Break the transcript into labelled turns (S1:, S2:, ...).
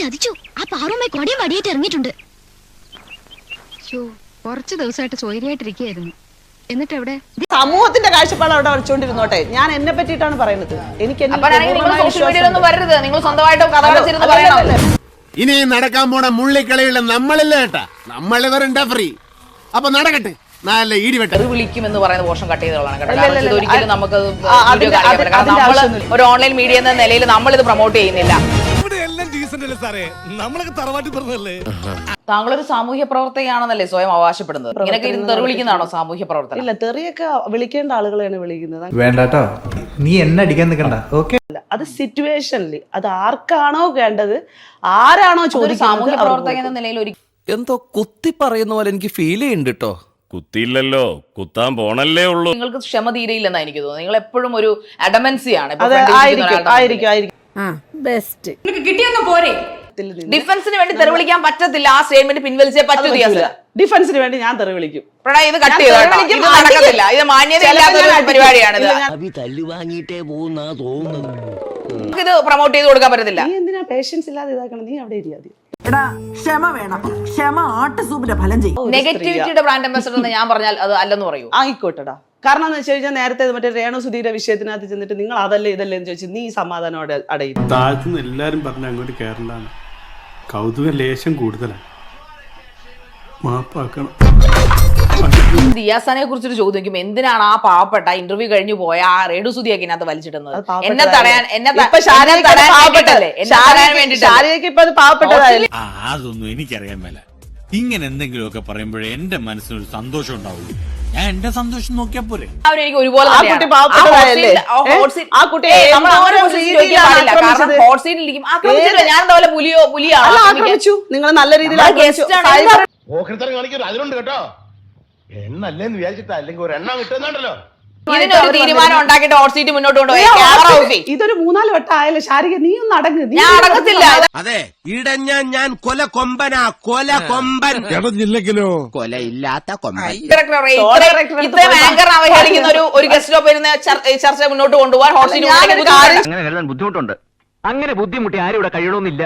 S1: ചതിച്ചു. ആ പാറുമായി കൊടിയും വടിയായിട്ട് ഇറങ്ങിയിട്ടുണ്ട്.
S2: കുറച്ച് ദിവസമായിട്ട് സ്വൈര്യമായിട്ടിരിക്കുകയായിരുന്നു എന്നിട്ട് എവിടെ
S3: സമൂഹത്തിന്റെ കാഴ്ചപ്പാട് അവിടെ വെച്ചോണ്ടിരുന്നോട്ടെ ഞാൻ എന്നെ പറ്റിയിട്ടാണ് പറയുന്നത്. എനിക്ക്.
S4: ഇനി നടക്കാൻ പോണ മുള്ളിക്കളിയുള്ള നമ്മളില്ല കേട്ടാ നമ്മളിവരുണ്ടാ ഫ്രീ അപ്പൊ നടക്കട്ടെ. നല്ല ഇടിവെട്ട
S5: വിളിക്കും വിളിക്കുമെന്ന് പറയുന്ന പോഷം കട്ട് ചെയ്തോളാണ് കേട്ടോ. ഒരിക്കലും നമുക്ക്. ഒരു ഓൺലൈൻ മീഡിയ എന്ന നിലയിൽ നമ്മൾ ഇത് പ്രൊമോട്ട് ചെയ്യുന്നില്ല.
S6: അല്ലേ സാറേ? നമ്മളൊക്കെ തറവാട്ടി പറഞ്ഞല്ലേ
S5: താങ്കളൊരു സാമൂഹ്യ പ്രവർത്തകയാണെന്നല്ലേ സ്വയം അവകാശപ്പെടുന്നത്? ഇങ്ങനെയൊക്കെ ഇരുന്ന് തെറി വിളിക്കുന്നതാണോ സാമൂഹ്യ പ്രവർത്തനം
S3: ഇല്ല തെറിയൊക്കെ വിളിക്കേണ്ട ആളുകളെയാണ് വിളിക്കുന്നത്.
S7: വേണ്ടാട്ടോ. നീ എന്നെ അടിക്കാൻ നിൽക്കണ്ട. ഓക്കെ
S3: അത് സിറ്റുവേഷനിൽ അത് ആർക്കാണോ വേണ്ടത്? ആരാണോ
S5: ചോദിച്ചത്
S3: ചോദിക്കുന്നത്
S5: സാമൂഹ്യ പ്രവർത്തകൻ എന്ന നിലയിൽ ഒരു
S8: എന്തോ കുത്തി പറയുന്ന പോലെ എനിക്ക് ഫീൽ ചെയ്യുന്നുണ്ട് കേട്ടോ
S9: കുത്തിയില്ലല്ലോ. കുത്താൻ പോണല്ലേ ഉള്ളൂ.
S5: നിങ്ങൾക്ക് ക്ഷമ തീരയില്ലെന്നാണ് എനിക്ക് തോന്നുന്നത്. നിങ്ങൾ എപ്പോഴും ഒരു അഡമൻസി ആണ്
S3: ആയിരിക്കും ആയിരിക്കും. ആയിരിക്കും പോരെ?
S5: ഡിഫൻസിന് വേണ്ടി തെറിവിളിക്കാൻ പറ്റത്തില്ല. ആ സ്റ്റേറ്റ്മെന്റ് പിൻവലിച്ചേ പറ്റൂ
S3: ഡിഫൻസിന് വേണ്ടി ഞാൻ തെറി വിളിക്കും.
S5: പ്രണയ് ഇത് കട്ട്
S3: ഞാൻ
S5: ചെയ്തോ കേട്ടോ. ഇത്. നടക്കത്തില്ല. ഇത്. പരിപാടിയാണിത്.
S8: തല്ലു വാങ്ങിയിട്ടേ പോകുന്നാ
S5: ഇത് പ്രൊമോട്ട് ചെയ്ത് കൊടുക്കാൻ പറ്റത്തില്ല.
S3: നീ എന്തിനാ പേഷ്യൻസ് ഇല്ലാതെ ഇതാക്കണം? നീ അവിടെ ഇരിയാതെ
S10: എടാ ക്ഷമ വേണം. ക്ഷമ ആട്ടുസൂപ്പിന്റെ ഫലം ചെയ്യും.
S5: നെഗറ്റിവിറ്റിയുടെ ബ്രാൻഡ് അംബാസഡർ എന്ന് ഞാൻ പറഞ്ഞാൽ അത് അല്ലെന്ന് പറയൂ.
S3: ആയിക്കോട്ടെടാ. കാരണം എന്ന് വെച്ച് കഴിഞ്ഞാൽ നേരത്തെ മറ്റേ രേണു സുധീര വിഷയത്തിനകത്ത് ചെന്നിട്ട് നിങ്ങൾ അതല്ലേ ഇതല്ലേ എന്ന് ചോദിച്ചു നീ സമാധാനോടെ അടയും.
S6: താഴ്ത്തുനിന്ന് എല്ലാരും പറഞ്ഞ അങ്ങോട്ട് കേരളാണ് കൗതുക ലേശം കൂടുതലാണ് മാപ്പാക്കണം.
S5: ദിയാസാനെ കുറിച്ചൊരു ചോദ്യം ചോദിക്കും. എന്തിനാണ് ആ പാവപ്പെട്ട ഇന്റർവ്യൂ കഴിഞ്ഞു പോയ ആ റേഡു സുതിയൊക്കെ ഇതിനകത്ത് വലിച്ചിടുന്നത്? എന്നെ തടയാൻ എന്നെ
S11: അതൊന്നും എനിക്കറിയാൻ മേല. ഇങ്ങനെ എന്തെങ്കിലുമൊക്കെ പറയുമ്പോഴേ എന്റെ മനസ്സിനൊരു സന്തോഷം ഉണ്ടാവുള്ളൂ. ഞാൻ എന്റെ സന്തോഷം നോക്കിയാ പോരെ.
S5: അവരെനിക്ക് ഒരുപോലെ ഞാൻ പുലിയോ പുലിയാണോ
S3: അല്ല ആക്രമിച്ചു. നിങ്ങൾ നല്ല രീതിയിൽ
S9: കേട്ടോ. എണ്ണല്ലേന്ന് വിചാരിച്ചിട്ടാ അല്ലെങ്കിൽ ഒരു എണ്ണം കിട്ടുന്നുണ്ടല്ലോ.
S5: ഇതിനൊരു തീരുമാനം ഉണ്ടാക്കിയിട്ട് ഹോട്ട് സീറ്റ് മുന്നോട്ട് കൊണ്ടുപോയി
S3: ഇതൊരു മൂന്നാൽ വട്ടം ആയാലും ശാരിക നീ ഒന്ന് അടങ്ങ് നീ
S5: ഞാൻ അടങ്ങത്തില്ല.
S4: അതെ ഇടഞ്ഞ ഞാൻ കൊല കൊമ്പനാ കൊല കൊമ്പൻ.
S6: ഇടഞ്ഞില്ലെങ്കിലോ
S4: കൊലയില്ലാത്ത കൊമ്പൻ.
S5: ഡയറക്ടറെ
S3: ഷോ
S5: ഇത്രയും- ആങ്കർ അവഹേളിക്കുന്ന ഒരു ഒരു ഗസ്റ്റ് ഓഫ് വരുന്ന ചർച്ച മുന്നോട്ട് കൊണ്ടുപോകാൻ ഹോട്ട് സീറ്റ്
S11: അങ്ങനെ ബുദ്ധിമുട്ടുണ്ട്. അങ്ങനെ ബുദ്ധിമുട്ടി ആരും ഇവിടെ കഴിയണമെന്നില്ല.